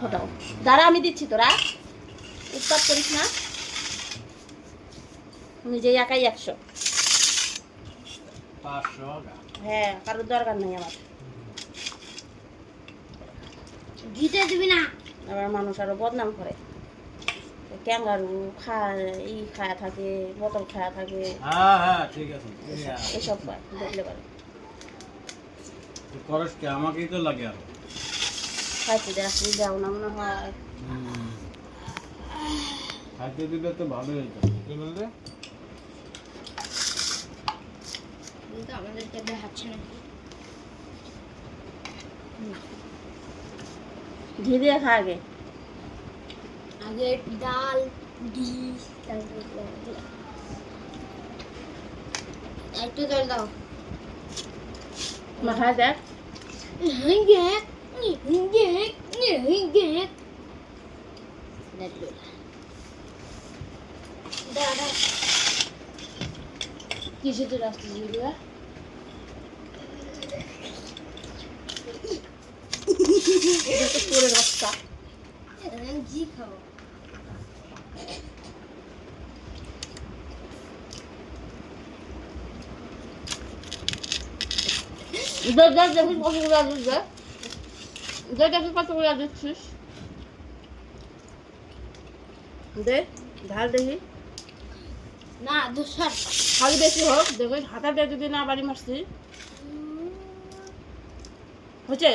ফোটাও দাঁড়া আমি দিচ্ছি তোরা। উৎপাত করিস না। নিজেই একাই একশো। হ্যাঁ কারোর দরকার নেই আমার। ঘিতে দিবি না। আবার মানুষ আরও বদনাম করে। ক্যাঙ্গারু খায় ই খায়া থাকে বোতল খায়া থাকে। হ্যাঁ হ্যাঁ এসব পায় দেখলে পারে। আমাকেই তো লাগে আরও। খাইতে দেখি যাও না মনে হয়। খাইতে দিলে তো ভালোই হতো কি বললে? কিন্তু আমাদেরকে দেখাচ্ছে না। ঘি দিয়ে খা আগে। আগে ডাল ডিম তারপরে একটু জল দাও। মাখায় দেখ। হিঙ্গে কিসে তো রাস্তা ছিল এটা তো পরে রক্তা জি খাও দেখ দেখ দেখি কতগুলো দিস দেখ দেখ দেখি কতগুলো দিচ্ছিস দে ঢাল দেখি না দুসার খালি বেশি হোক দেখি হাতা দিয়ে যদি না বাড়ি মারছি। হচ্ছে?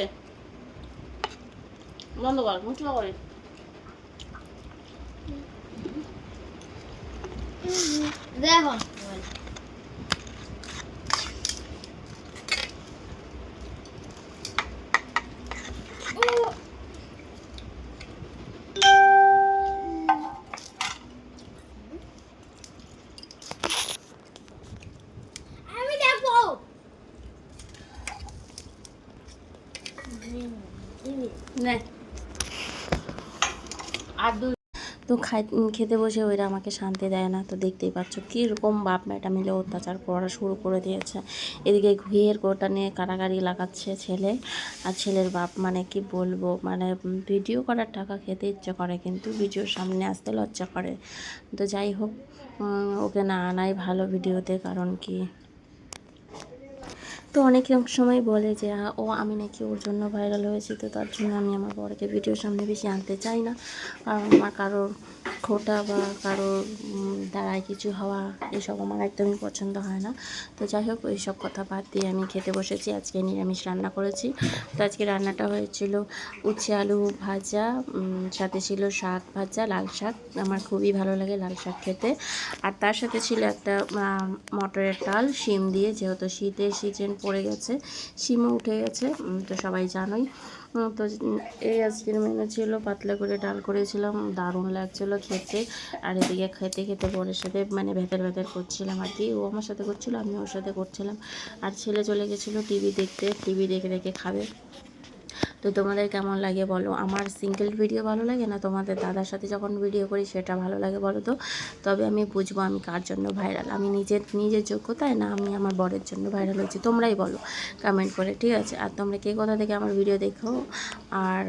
বন্ধ কর মুঠলো করে। দেখো আমি দেখো নে আর দুই তো খাই খেতে বসে ওইরা আমাকে শান্তি দেয় না, তো দেখতেই পাচ্ছ কীরকম বাপ মেয়েটা মিলে অত্যাচার করা শুরু করে দিয়েছে। এদিকে ঘুয়ের গোটা নিয়ে কারাগারি লাগাচ্ছে ছেলে, আর ছেলের বাপ মানে কি বলব মানে ভিডিও করার টাকা খেতে ইচ্ছে করে কিন্তু ভিডিওর সামনে আসতে লজ্জা করে। তো যাই হোক ওকে না আনাই ভালো ভিডিওতে, কারণ কি তো অনেক সময় বলে যে ও, আমি নাকি ওর জন্য ভাইরাল হয়েছি, তো তার জন্য আমি আমার বরকে ভিডিওর সামনে বেশি আনতে চাই না। কারণ আমার কারোর খোটা বা কারোর দ্বারায় কিছু হওয়া, এসব আমার একদমই পছন্দ হয় না। তো যাই হোক, এইসব কথা বাদ দিয়ে আমি খেতে বসেছি, আজকে নিরামিষ রান্না করেছি। তো আজকে রান্নাটা হয়েছিল উচ্ছে আলু ভাজা সাথে ছিল শাক ভাজা, লাল শাক। আমার খুবই ভালো লাগে লাল শাক খেতে। আর তার সাথে ছিল একটা মটরের ডাল, শিম দিয়ে, যেহেতু শীতের সিজন পড়ে গেছে, শিমও উঠে গেছে তো সবাই জানোই। তো এই আজকের মেনু ছিল, পাতলা করে ডাল করেছিলাম, দারুণ লাগছিল খেতে আর এদিকে খেতে খেতে বোনের সাথে মানে ভেতর ভেতর করছিলাম আর কি। ও আমার সাথে করছিল আমি ওর সাথে করছিলাম। আর ছেলে চলে গেছিল টিভি দেখতে, টিভি দেখে দেখে খাবে। তো তোমাদের কেমন লাগে বলো? আমার সিঙ্গেল ভিডিও ভালো লাগে না? তোমাদের দাদার সাথে যখন ভিডিও করি সেটা ভালো লাগে বলো তো? তবে আমি বুঝব আমি কার জন্য ভাইরাল আমি নিজের নিজের যোগ্যতায় না আমি আমার বরের জন্য ভাইরাল হয়েছি? তোমরাই বলো কমেন্ট করে ঠিক আছে? আর তোমরা কে কোথা থেকে আমার ভিডিও দেখো? আর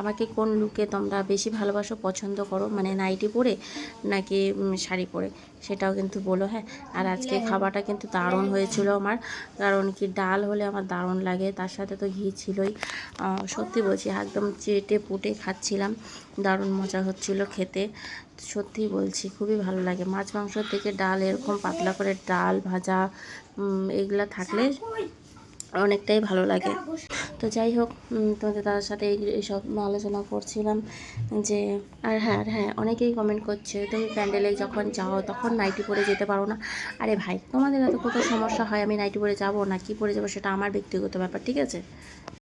আমাকে কোন লুকে তোমরা বেশি ভালোবাসো পছন্দ করো? মানে নাইটি পরে নাকি শাড়ি পরে? সেটাও কিন্তু বলো হ্যাঁ? আর আজকে খাবারটা কিন্তু দারুণ হয়েছিল আমার। কারণ কি ডাল হলে আমার দারুণ লাগে তার সাথে তো ঘি ছিলই। সত্যি বলছি, একদম চেটে পুটে খাচ্ছিলাম। দারুণ মজা হচ্ছিল খেতে। সত্যি বলছি, খুবই ভালো লাগে। মাছ মাংস থেকে ডাল, এরকম পাতলা করে ডাল ভাজা এগুলা থাকলে অনেকটাই ভালো লাগে। তো যাই হোক তোমাদের দাদার সাথে এই- এইসব আলোচনা করছিলাম যে, আর হ্যাঁ আর হ্যাঁ অনেকেই কমেন্ট করছে, তুমি প্যান্ডেলে যখন যাও, তখন নাইটি পরে যেতে পারো না? আরে ভাই, তোমাদের এত কত সমস্যা হয়, আমি নাইটি পরে যাব না, কি পরে যাব সেটা আমার ব্যক্তিগত ব্যাপার, ঠিক আছে?